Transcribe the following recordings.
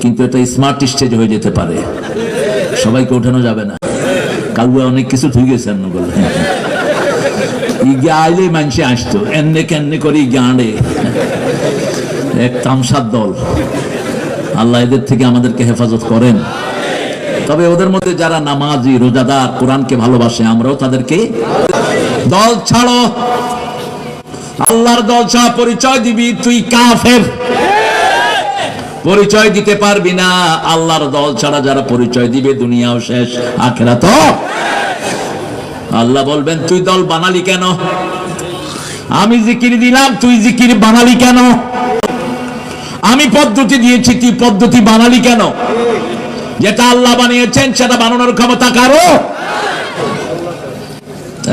কিন্তু এটা smart stage হয়ে যেতে পারে। সবাইকে ওঠানো যাবে না। কালুয়া অনেক কিছু ঠিক গেছে বলে ইগে আইলে মানুষে আসতো। করে এক তামসার দল। আল্লাহ এদের থেকে আমাদেরকে হেফাজত করেন। তবে ওদের মধ্যে যারা নামাজি, রোজাদার, কোরআনকে ভালোবাসে, আমরাও তাদেরকে দল ছাড়ো। আল্লাহর দল ছাড়া পরিচয় দিবি, তুই কাফের। পরিচয় দিতে পারবি না। আল্লাহর দল ছাড়া যারা পরিচয় দিবে, দুনিয়াও শেষ আখেরা তো আল্লাহ বলবেন, তুই দল বানালি কেন? আমি জিকির দিলাম, তুই জিকির বানালি কেন? আমি পদ্ধতি দিয়েছি, তুই পদ্ধতি বানালি কেন? যেটা আল্লাহ বানিয়েছেন, সেটা বানানোর ক্ষমতা কারও?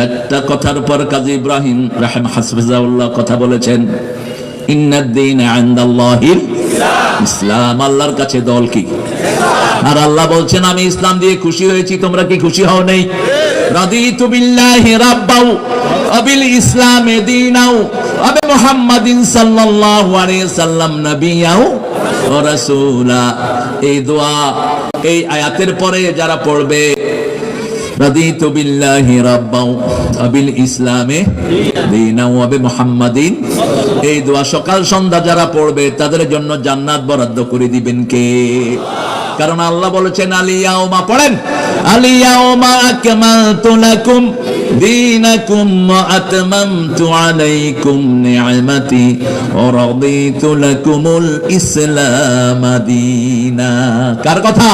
একটা কথার উপর কাজী ইব্রাহিম রাহেম হাসফিজাউল্লাহ কথা বলেছেন, ইন্নাদ্দিন আইন্দাল্লাহিল ইসলাম আল্লাহর কাছে দল কি? আর আল্লাহ বলছেন, আমি ইসলাম দিয়ে খুশি হয়েছি, তোমরা কি খুশি হও নেই? রাদিতু বিল্লাহি রাব্বাউ, আবিল ইসলামে দীনাও আবি মুহাম্মাদিন সাল্লাল্লাহু আলাইহি সাল্লাম নবিয়াও রাসূলা। এই দোয়া, এই আয়াতের পরে যারা পড়বে বিল্লাহি রাব্বাও আবিল ইসলামে দীনাও আবি মুহাম্মাদিন এই দোয়া সকাল সন্ধ্যা যারা পড়বে, তাদের জন্য জান্নাত বরাদ্দ করে দিবেন কে? কারণ আল্লাহ বলেছেন আলিয়াউমা পড়েন আলিয়াউমা আকমালতু লাকুম আতমামতু আলাইকুম নি'মাতি ওয়া রাদিতু লাকুমুল ইসলাম দীনা। কার কথা?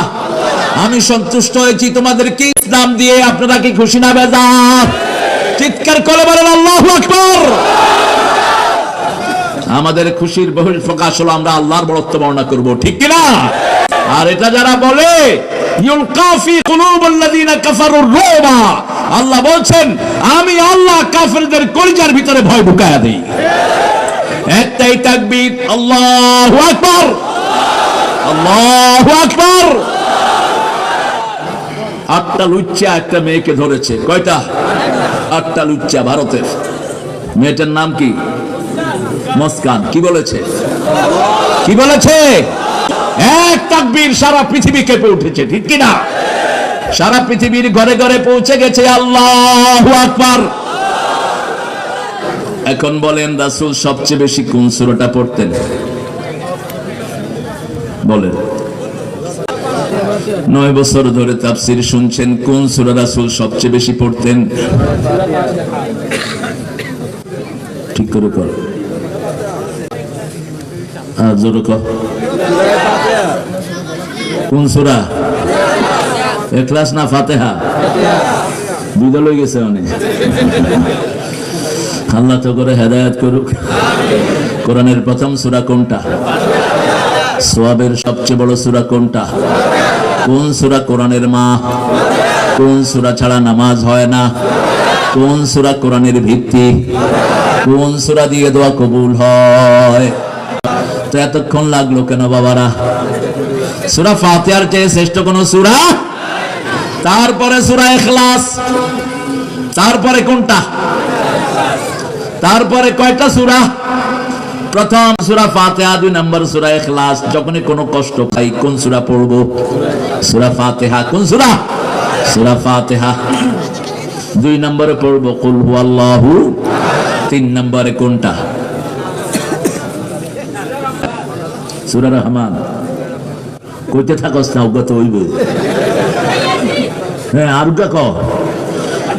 আমি সন্তুষ্ট হয়েছি তোমাদেরকে ইসলাম দিয়ে। আপনারা কি খুশি না বেজার? চিৎকার করে বলেন, আল্লাহু আকবার! আমাদের খুশির বহুল প্রকাশ হলো, আমরা আল্লাহর বড়ত্ব বর্ণনা করব, ঠিক কি না আর এটা যারা বলে আল্লাহ বলছেন, আমি আল্লাহ কাফেরদের কলিজার ভিতরে ভয় ঢুকায়া তাকবীর, আল্লাহু আকবার! আল্লাহু আকবার! আটটা লুচ্চা একটা মেয়েকে ধরেছে। কয়টা? আটটা লুচ্চা ভারতের। মেয়েটার নাম কি? মস্কান। কি বলেছে? কি বলেছে? এক তাকবীর সারা পৃথিবী কেঁপে উঠেছে, ঠিক কি না সারা পৃথিবীর ঘরে ঘরে পৌঁছে গেছে আল্লাহ আকবার। এখন বলেন, রাসূল সবচেয়ে বেশি কোন সূরাটা পড়তেন? বলেন। নয় বছর ধরে তাফসির শুনছেন, কোন সূরা রাসূল সবচেয়ে বেশি পড়তেন? ঠিক করে কর আর জোরে কোন সূরা? এখলাস না ফাতিহা? দুইটা লই গেছে অনেক। আল্লাহ তো করে হেদায়েত করুক। কোরআনের প্রথম সূরা কোনটা? সোয়াবের সবচেয়ে বড় সূরা কোনটা? কোন সূরা কোরআনের মা? কোন সূরা ছাড়া নামাজ হয় না? কোন সূরা কোরআনের ভিত্তি? কোন সূরা দিয়ে দোয়া কবুল হয়? তো এতক্ষণ লাগল কেন বাবারা? সূরা ফাতিহার চেয়ে শ্রেষ্ঠ কোন সূরা? তারপরে সূরা ইখলাস। তারপরে কোনটা? তারপরে কয়টা সূরা? প্রথম সূরা ফাতিহা দুই নম্বর সূরা ইখলাস, যখনই কোনো কষ্ট পাই, কোন সূরা পড়ব? সূরা ফাতিহা, কোন সূরা? সূরা ফাতিহা। দুই নম্বরে পড়ব, কুল হুয়াল্লাহু তিন নম্বরে কোনটা? সূরা রহমান। কইতে থাকস না অজ্ঞাত হইবে। হ্যাঁ আর ক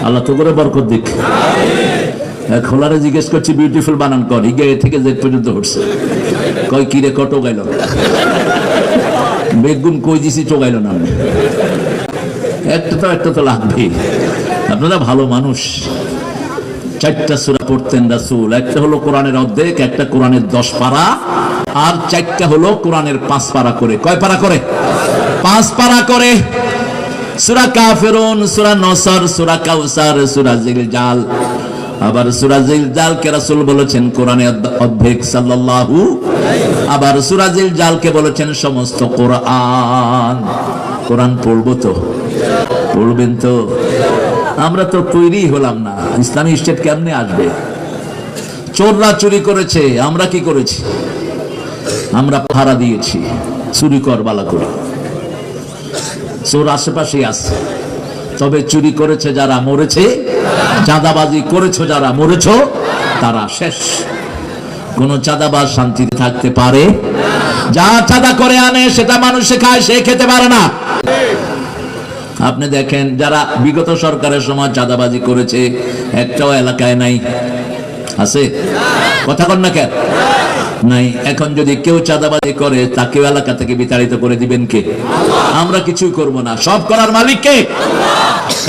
আল্লাহ তো করে বরকত দিক। খোলারে জিজ্ঞেস করছি বিউটিফুল বানান কর ইগে থেকে জেড পর্যন্ত উঠছে। কয়, কিরে কত গাইল বেগুন কই দিছি চোগাইল না। একটা তো একটা তো লাগবে আপনারা ভালো মানুষ। চারটা সূরা পড়তেন রাসূল। একটা হলো কোরআনের অর্ধেক, একটা কোরআনের দশ পারা, আর চারটা হলো কোরআনের পাঁচ পারা করে। কয় পারা করে? পাঁচ পারা করে। সূরা কাফিরুন, সূরা নসর, সূরা কাউসার সূরা জিলজাল। আবার সূরা জিলজালকে রাসূল বলেছেন কোরআনে অর্ধেক সাল্লাল্লাহু আবার সূরা জিলজালকে বলেছেন সমস্ত কোরআন। কোরআন পড়ব তো? পড়বেন তো? আমরা তো তৈরি হলাম না। ইসলামী স্টেট কেমনে আসবে? চোররা চুরি করেছে, আমরা কি করেছি? আমরা ভাড়া দিয়েছি, চুরি কর বালা করে। চোর আশেপাশেই আছে। তবে চুরি করেছে যারা মরেছে চাঁদাবাজি করেছ যারা, মরেছ, তারা শেষ। কোন চাঁদাবাজ শান্তিতে থাকতে পারে? যা চাঁদা করে আনে, সেটা মানুষে খায় সে খেতে পারে না। আপনি দেখেন, যারা বিগত সরকারের সময় চাঁদাবাজি করেছে, একটাও এলাকায় নাই। আছে? কথা কন না কেন? নাই। এখন যদি কেউ চাঁদাবাজি করে, তাকেও এলাকা থেকে বিতাড়িত করে দিবেন কে? আমরা কিছুই করব না। সব করার মালিক কে?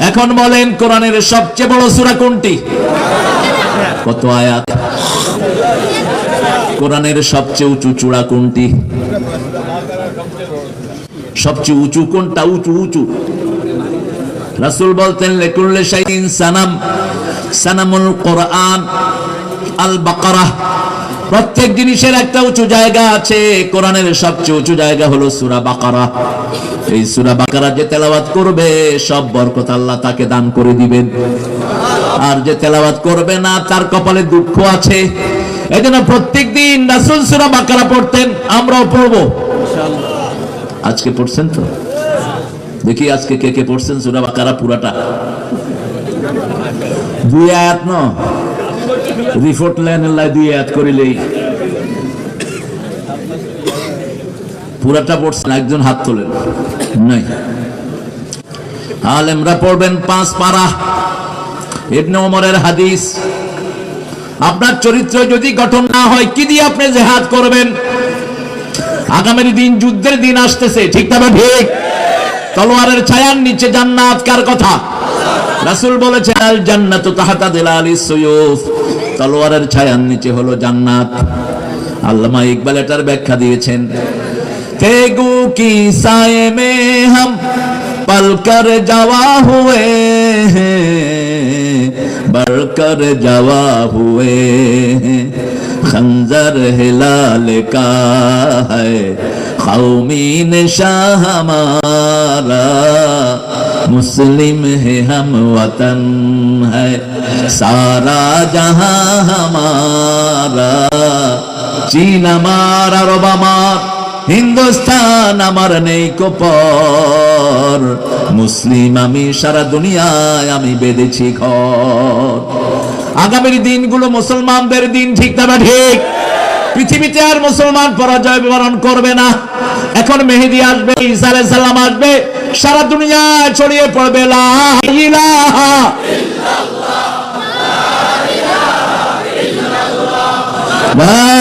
এখন বলেন, কোরআনের সবচেয়ে বড় সূরা কোনটি? কত আয়াত? কোরআনের সবচেয়ে উঁচু চূড়া কোনটি? সবচেয়ে উঁচু কোনটা? উঁচু উঁচু। রাসূল বলতেন, লেকুল্লে শাইইন সানাম, সানামুল কোরআন আল বাকারাহ প্রত্যেক জিনিসের একটা উঁচু জায়গা আছে। কোরআনের সবচেয়ে উঁচু জায়গা হলো সূরা বাকারা। এই সূরা বাকারা যে তেলাওয়াত করবে, সব বরকত আল্লাহ তাকে দান করে দিবেন। আর যে তেলাওয়াত করবে না, তার কপালে দুঃখ আছে। এজন্য প্রত্যেক দিন রাসূল সূরা বাকারা পড়তেন, আমরাও পড়ব। আজকে পড়ছেন তো? দেখি আজকে কে কে পড়ছেন সুরা বাকারা পুরাটা। দুই আয়াত ন? রিপোর্ট লাইনের লাই দুই আয়াত করিলেই পুরাটা পড়ছেন একজন হাত তোলেন। নাই। আলেমরা পড়বেন পাঁচ পারা। ইবনে ওমরের হাদিস। আপনার চরিত্র যদি গঠন না হয়, কি দিয়ে আপনি জেহাদ করবেন? আগামীর দিন যুদ্ধের দিন আসতেছে, ঠিক তবে ঠিক তলোয়ারের ছায়ার নিচে জান্নাত কার কথা? রাসূল বলেছেন আল জান্নাতু তাহাতা দিলালিস সুয়ুফ তলোয়ারের ছায়ার নিচে হলো জান্নাত আল্লামা ইকবাল এটার ব্যাখ্যা দিয়েছেন তেগু কি সায়ে মে হাম পল কর যাওয়া হুয়ে हैं बढ़कर जवा हुए हैं खंजर हिलाल का है कौमी निशाह हमारा मुस्लिम है हम वतन है सारा जहां हमारा चीन हमारा रब আমার হিন্দুস্তান আমার নেই কোপর মুসলিম আমি সারা দুনিয়ায় আমি বেঁধেছি ঘর আগামীর দিনগুলো মুসলমানদের দিন ঠিক না ঠিক পৃথিবীতে আর মুসলমান পরাজয় বিবরণ করবে না। এখন মেহেদি আসবে, ঈসা আলাইহিস সালাম আসবে, সারা দুনিয়ায় ছড়িয়ে পড়বে। লা ইলাহা ইল্লাল্লাহ। লা